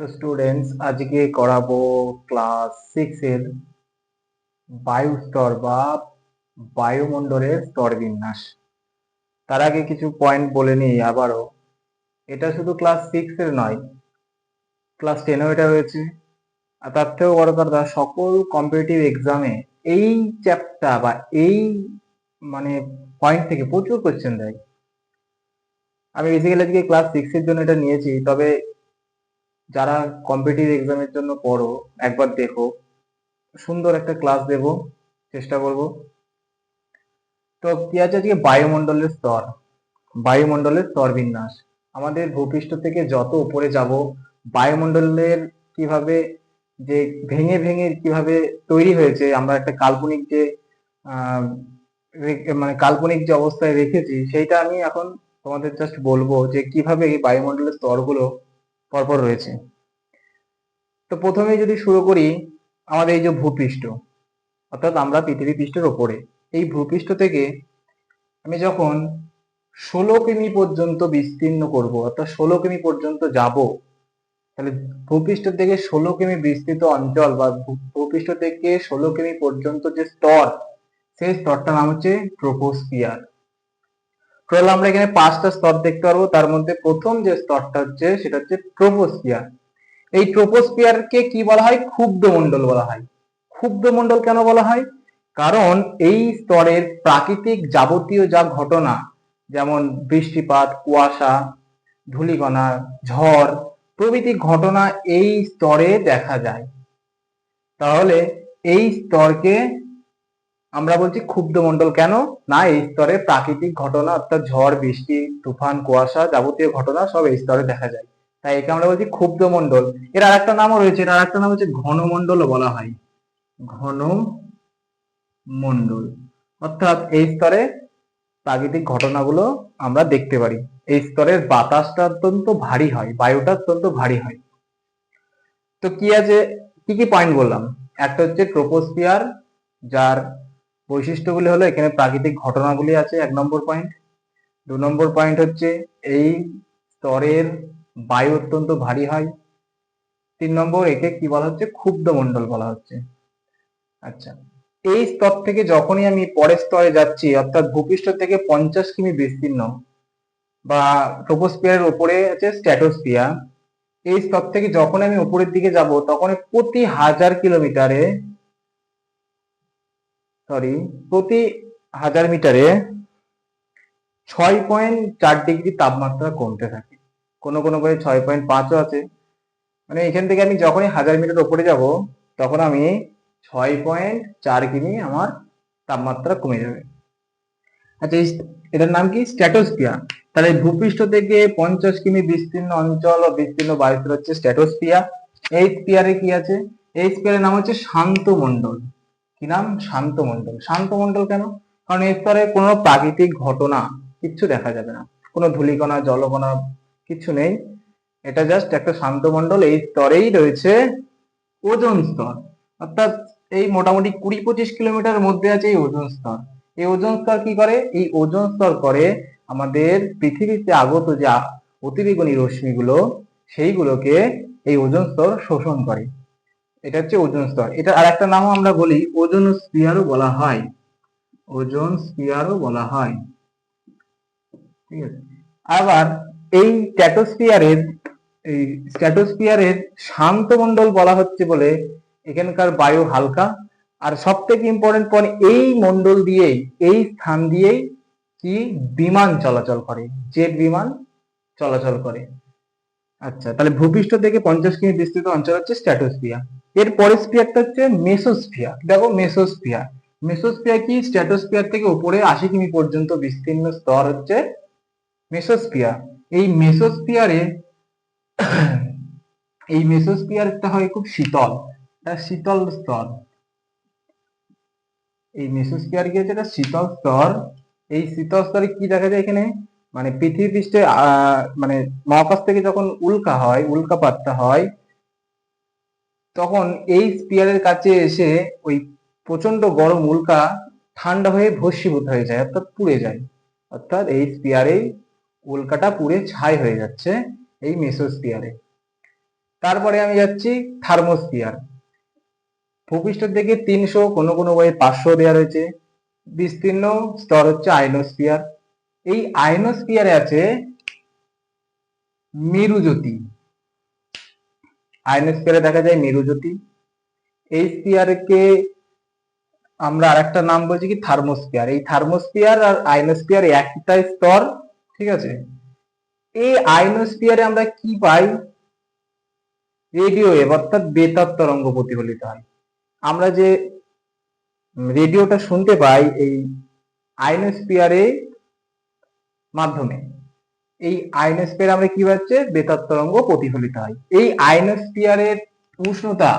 তো স্টুডেন্টস আজকে করাবো ক্লাস সিক্স এর বায়ু স্তর বা বায়ুমণ্ডলের স্তর বিন্যাস। তার আগে কিছু পয়েন্ট বলে নিই আবারও। এটা শুধু ক্লাস সিক্স এর নয় ক্লাস টেনেও এটা হয়েছে। আর তার থেকেও বড় কথা, সকল কম্পিটিটিভ এক্সামে এই চ্যাপ্টার বা এই মানে পয়েন্ট থেকে প্রচুর কোয়েশ্চেন দেয়। আমি বেসিক্যালি আজকে ক্লাস সিক্স এর জন্য এটা নিয়েছি, তবে যারা কম্পিটিটিভ এক্সামের জন্য পড়ো, একবার দেখো। সুন্দর একটা ক্লাস দেব, চেষ্টা করব। তো কি আছে আজকে বায়ুমণ্ডলের স্তর বায়ুমণ্ডলের স্তর বিন্যাস আমাদের ভূপৃষ্ঠ থেকে যত উপরে যাব, বায়ুমণ্ডলের কীভাবে যে ভেঙে ভেঙে কীভাবে তৈরি হয়েছে, আমরা একটা কাল্পনিক যে মানে কাল্পনিক যে অবস্থায় রেখেছি, সেইটা আমি এখন তোমাদের জাস্ট বলব যে কীভাবে এই বায়ুমণ্ডলের স্তরগুলো পরপর রয়েছে। তো প্রথমে যদি শুরু করি, আমাদের এই যে ভূপৃষ্ঠ, অর্থাৎ আমরা পৃথিবী পৃষ্ঠের ওপরে, এই ভূপৃষ্ঠ থেকে আমি যখন ষোলো কিমি পর্যন্ত বিস্তীর্ণ করব, অর্থাৎ ষোলো কিমি পর্যন্ত যাব, তাহলে ভূপৃষ্ঠ থেকে ষোলো কিমি বিস্তৃত অঞ্চল বা ভূপৃষ্ঠ থেকে ষোলো কিমি পর্যন্ত যে স্তর, সেই স্তরটার নাম হচ্ছে ট্রোপোস্ফিয়ার। টোটাল আমরা এখানে পাঁচটা স্তর দেখতে পারব। তার মধ্যে প্রথম যে স্তরটা হচ্ছে, সেটা হচ্ছে ট্রোপোস্ফিয়ার এই ট্রোপোস্ফিয়ারকে কি বলা হয়? ক্ষুব্ধ মণ্ডল বলা হয়। ক্ষুব্ধ মণ্ডল কেন বলা হয়? কারণ এই স্তরের প্রাকৃতিক যাবতীয় যা ঘটনা, যেমন বৃষ্টিপাত, কুয়াশা, ধূলিকণা, ঝড়, প্রভৃতি ঘটনা এই স্তরে দেখা যায়। তাহলে এই স্তরকে আমরা বলছি ক্ষুব্ধ মণ্ডল, কেন? না, এই স্তরে প্রাকৃতিক ঘটনা, অর্থাৎ ঝড়, বৃষ্টি, তুফান, কুয়াশা যাবতীয় ঘটনা সব এই স্তরে দেখা যায়। তাই একে আমরা বলছি ক্ষুব্ধ মণ্ডল। এর আরেকটা নামও রয়েছে, এর আরেকটা নাম হচ্ছে ঘনমণ্ডলও বলা হয়। ঘন মণ্ডল অর্থাৎ এই স্তরে প্রাকৃতিক ঘটনাগুলো আমরা দেখতে পারি। এই স্তরের বাতাসটা অত্যন্ত ভারী হয়, বায়ুটা অত্যন্ত ভারী হয়। তো কি আছে? কি কি পয়েন্ট বললাম? একটা হচ্ছে ট্রোপোস্ফিয়ার যার বৈশিষ্ট্যগুলি হলো, এখানে প্রাকৃতিক ঘটনাগুলি আছে, এক নম্বর পয়েন্ট দু নম্বর পয়েন্ট হচ্ছে, এই স্তরের বায়ু অত্যন্ত ভারী হয়। তিন নম্বর, একে কি বলা হচ্ছে? ক্ষুব্ধ মণ্ডল বলা হচ্ছে। আচ্ছা এই স্তর থেকে যখনই আমি পরের স্তরে যাচ্ছি, অর্থাৎ ভূপৃষ্ঠ থেকে পঞ্চাশ কিমি বিস্তীর্ণ বা ট্রোপোস্ফিয়ারের উপরে আছে স্ট্র্যাটোস্ফিয়ার এই স্তর থেকে যখন আমি উপরের দিকে যাব তখন প্রতি হাজার কিলোমিটারে সরি প্রতি হাজার মিটারে ছয় পয়েন্ট চার ডিগ্রি তাপমাত্রা কমতে থাকে। কোনো কোনো করে ছয় পয়েন্ট পাঁচও আছে। মানে এখান থেকে আমি যখনই হাজার মিটার উপরে যাব, তখন আমি ছয় পয়েন্ট চার কিমি আমার তাপমাত্রা কমে যাবে। আচ্ছা এটার নাম কি? স্ট্র্যাটোস্ফিয়ার তাহলে ভূপৃষ্ঠ থেকে পঞ্চাশ কিমি বিস্তীর্ণ অঞ্চল ও বিস্তীর্ণ বায়ুস্তর হচ্ছে স্ট্র্যাটোস্ফিয়ার এই স্পিয়ারে কি আছে? এই স্পিয়ারের নাম হচ্ছে শান্ত মণ্ডল কি নাম? শান্ত মণ্ডল শান্ত মণ্ডল কেন? কারণ স্তরে কোনো প্রাকৃতিক ঘটনা কিচ্ছু দেখা যাবে না। কোনো ধূলিকণা, জলকণা কিচ্ছু নেই। এটা জাস্ট একটা শান্ত মণ্ডল এই স্তরেই রয়েছে ওজন স্তর। অর্থাৎ এই মোটামুটি কুড়ি পঁচিশ কিলোমিটার মধ্যে আছে এই ওজন স্তর। এই ওজন স্তর কি করে? এই ওজন স্তর করে আমাদের পৃথিবীতে আগত যে অতিবেগুনি রশ্মিগুলো, সেইগুলোকে এই ওজন স্তর শোষণ করে। এটা হচ্ছে ওজন স্তর। এটা আর একটা নামও আমরা বলি, ওজোন স্পিয়ারও বলা হয়। ওজোন স্পিয়ারও বলা হয়। ঠিক আছে? আবার এই স্ট্র্যাটোস্ফিয়ারের এই স্ট্র্যাটোস্ফিয়ারের শান্ত মণ্ডল বলা হচ্ছে বলে এখানকার বায়ু হালকা। আর সব থেকে ইম্পর্টেন্ট পয়েন্ট এই মণ্ডল দিয়েই এই স্থান দিয়েই কি বিমান চলাচল করে, জেট বিমান চলাচল করে। আচ্ছা তাহলে ভূপৃষ্ঠ থেকে পঞ্চাশ কিমি বিস্তৃত অঞ্চল হচ্ছে স্ট্র্যাটোস্ফিয়ার এর পরের স্পিয়ারটা হচ্ছে মেসোস্ফিয়ার দেখো মেসোস্ফিয়ার মেসোস্ফিয়ার কি? স্ট্র্যাটোস্ফিয়ার থেকে উপরে আশি কিমি পর্যন্ত বিস্তীর্ণ স্তর হচ্ছে মেসোস্ফিয়ার এই মেসোস্ফিয়ারে এই মেসোস্ফিয়ারটা হয় খুব শীতল। শীতল স্তর। এই মেসোস্ফিয়ার কি হচ্ছে? শীতল স্তর। এই শীতল স্তরে কি দেখা যায় এখানে? মানে পৃথিবী পৃষ্ঠে মানে মহাকাশ থেকে যখন উল্কা হয়, উল্কাপাতটা হয়, তখন এই স্পিয়ারের কাছে এসে ওই প্রচণ্ড গরম উল্কা ঠান্ডা হয়ে ভস্মীভূত হয়ে যায়, অর্থাৎ পুড়ে যায়। অর্থাৎ এই স্পিয়ারেই উল্কাটা পুড়ে ছাই হয়ে যাচ্ছে এই মেসোস্ফিয়ারে তারপরে আমি যাচ্ছি থার্মোস্ফিয়ার ভূপৃষ্ঠ থেকে তিনশো, কোনো কোনো বইয়ে পাঁচশো দেওয়া রয়েছে। বিস্তীর্ণ স্তর হচ্ছে আইনোস্ফিয়ার এই আইনোস্ফিয়ারে আছে মেরুজ্যোতি। আইনোস্ফিয়ারে দেখা যায় মেরুজ্যোতি। এই স্পিয়ারকে আমরা আরেকটা নাম বলছি কি? থার্মোস্ফিয়ার। এই থার্মোস্ফিয়ার আর আইনোস্ফিয়ার একটা স্তর, ঠিক আছে? এই আইনোস্ফিয়ারে আমরা কি পাই? রেডিও ওয়েভ অর্থাৎ বেতার তরঙ্গ প্রতিফলিত হয়। আমরা যে রেডিওটা শুনতে পাই, এই আইনোস্ফিয়ারে মাধ্যমে। এই আইনোস্ফিয়ারে আমরা কি পাচ্ছে বেতার তরঙ্গ প্রতিফলিত হয়। এই আইনোস্ফিয়ারের উষ্ণতা,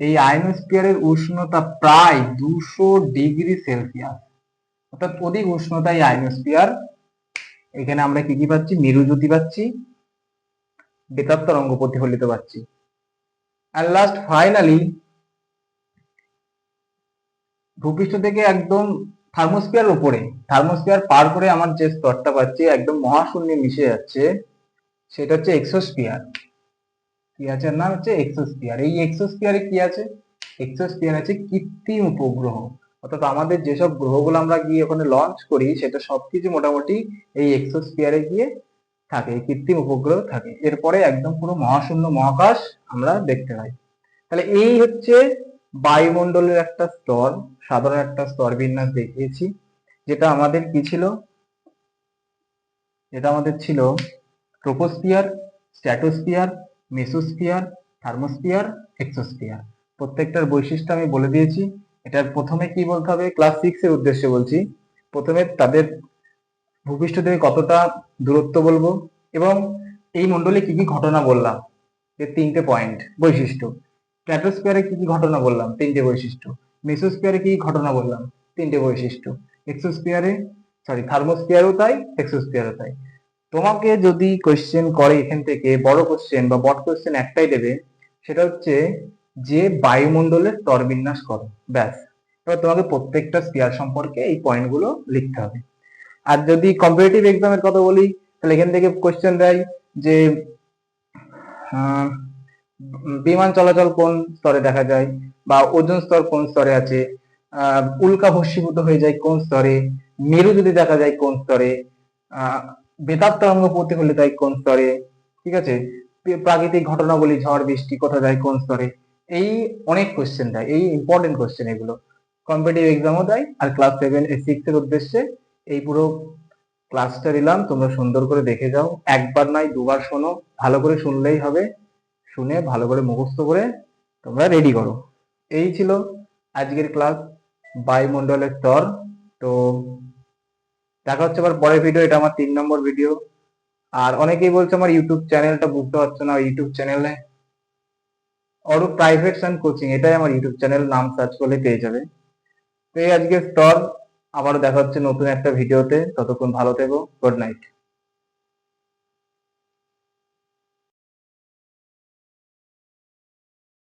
এই আইনোস্ফিয়ারের উষ্ণতা প্রায় দুশো ডিগ্রি সেলসিয়াস। অর্থাৎ অধিক উষ্ণতা এই আইনোস্ফিয়ার এখানে আমরা কি কি পাচ্ছি? মেরুজ্যোতি পাচ্ছি। বেতার তরঙ্গ প্রতিফলিত পাচ্ছি। আর লাস্ট ফাইনালি ভূপৃষ্ঠ থেকে একদম থার্মোস্ফিয়ার উপরে, থার্মোস্ফিয়ার পার করে আমার যে স্তরটা পাচ্ছি একদম মহাশূন্যে মিশে যাচ্ছে, সেটা হচ্ছে এক্সোস্ফিয়ার। কি আছে নাম? হচ্ছে এক্সোস্ফিয়ার। এই এক্সোস্ফিয়ারে কি আছে? এক্সোস্ফিয়ার আছে কৃত্রিম উপগ্রহ। অর্থাৎ আমাদের যেসব গ্রহগুলো আমরা গিয়ে ওখানে লঞ্চ করি, সেটা সবকিছু মোটামুটি এই এক্সোস্ফিয়ারে গিয়ে থাকে কৃত্রিম উপগ্রহ থাকে। এরপরে একদম পুরো মহাশূন্য মহাকাশ আমরা দেখতে পাই। তাহলে এই হচ্ছে বায়ুমণ্ডলের একটা স্তর, সাধারণ একটা স্তর বিন্যাস দেখিয়েছি, যেটা আমাদের কি ছিল? যেটা আমাদের ছিল troposphere, stratosphere, mesosphere, thermosphere, exosphere. প্রত্যেকটার বৈশিষ্ট্য আমি বলে দিয়েছি। এটার প্রথমে কি বলতে হবে? ক্লাস সিক্স এর উদ্দেশ্যে বলছি। প্রথমে তাদের ভূপৃষ্ঠ থেকে কতটা দূরত্ব বলব? এবং এই মণ্ডলে কি কি ঘটনা বললাম? যে তিনটে পয়েন্ট বৈশিষ্ট্য। স্ট্র্যাটোস্ফিয়ারে কি কি ঘটনা বললাম? তিনটে বৈশিষ্ট্য। মেসোস্ফিয়ারে কি ঘটনা বললাম? তিনটে বৈশিষ্ট্য। এক্সোস্ফিয়ারে সরি থার্মোস্ফিয়ারও তাই, এক্সোস্ফিয়ারও তাই। তোমাকে যদি কোশ্চেন করে এখান থেকে, বড় কোশ্চেন বা বট কোশ্চেন একটাই দেবে, সেটা হচ্ছে যে বায়ুমণ্ডলের স্তর বিন্যাস করো। ব্যাস। এবার তোমাকে প্রত্যেকটা স্পিয়ার সম্পর্কে এই পয়েন্টগুলো লিখতে হবে। আর যদি কম্পিটিটিভ এক্সামের কথা বলি, তাহলে এখান থেকে কোয়েশ্চেন দেয় যে বিমান চলাচল কোন স্তরে দেখা যায় বা ওজন স্তর কোন স্তরে আছে? উল্কা ভস্মীভূত হয়ে যায় কোন স্তরে? মেরু যদি দেখা যায় কোন স্তরে? বেতার তরঙ্গ প্রতিফলিত হয় কোন স্তরে? ঠিক আছে? প্র- প্রাকৃতিক ঘটনাবলী, ঝড়, বৃষ্টি কোথা যায়, কোন স্তরে? এই অনেক কোশ্চেন দেয়, এই ইম্পর্টেন্ট কোশ্চেন এগুলো। কম্পিটিটিভ এক্সামও দেয়, আর ক্লাস সেভেন সিক্স এর উদ্দেশ্যে এই পুরো ক্লাসটা দিলাম, তোমরা সুন্দর করে দেখে যাও। একবার নয়, দুবার শোনো, ভালো করে শুনলেই হবে। শুনে ভালো করে মুখস্থ করে তোমরা রেডি করো। এই ছিল আজকের ক্লাস বায়ুমণ্ডলের স্তর। তো দেখা হচ্ছে আবার পরের ভিডিও এটা আমার তিন নম্বর ভিডিও আর অনেকেই বলছে আমার ইউটিউব চ্যানেলটা বুঝতে পারছ না ইউটিউব চ্যানেলে অরূপ প্রাইভেট অ্যান্ড কোচিং এটাই আমার ইউটিউব চ্যানেল নাম সার্চ করলে পেয়ে যাবে। তো এই আজকের স্তর, আবারও দেখা হচ্ছে নতুন একটা ভিডিওতে ততক্ষণ ভালো থেকো গুড নাইট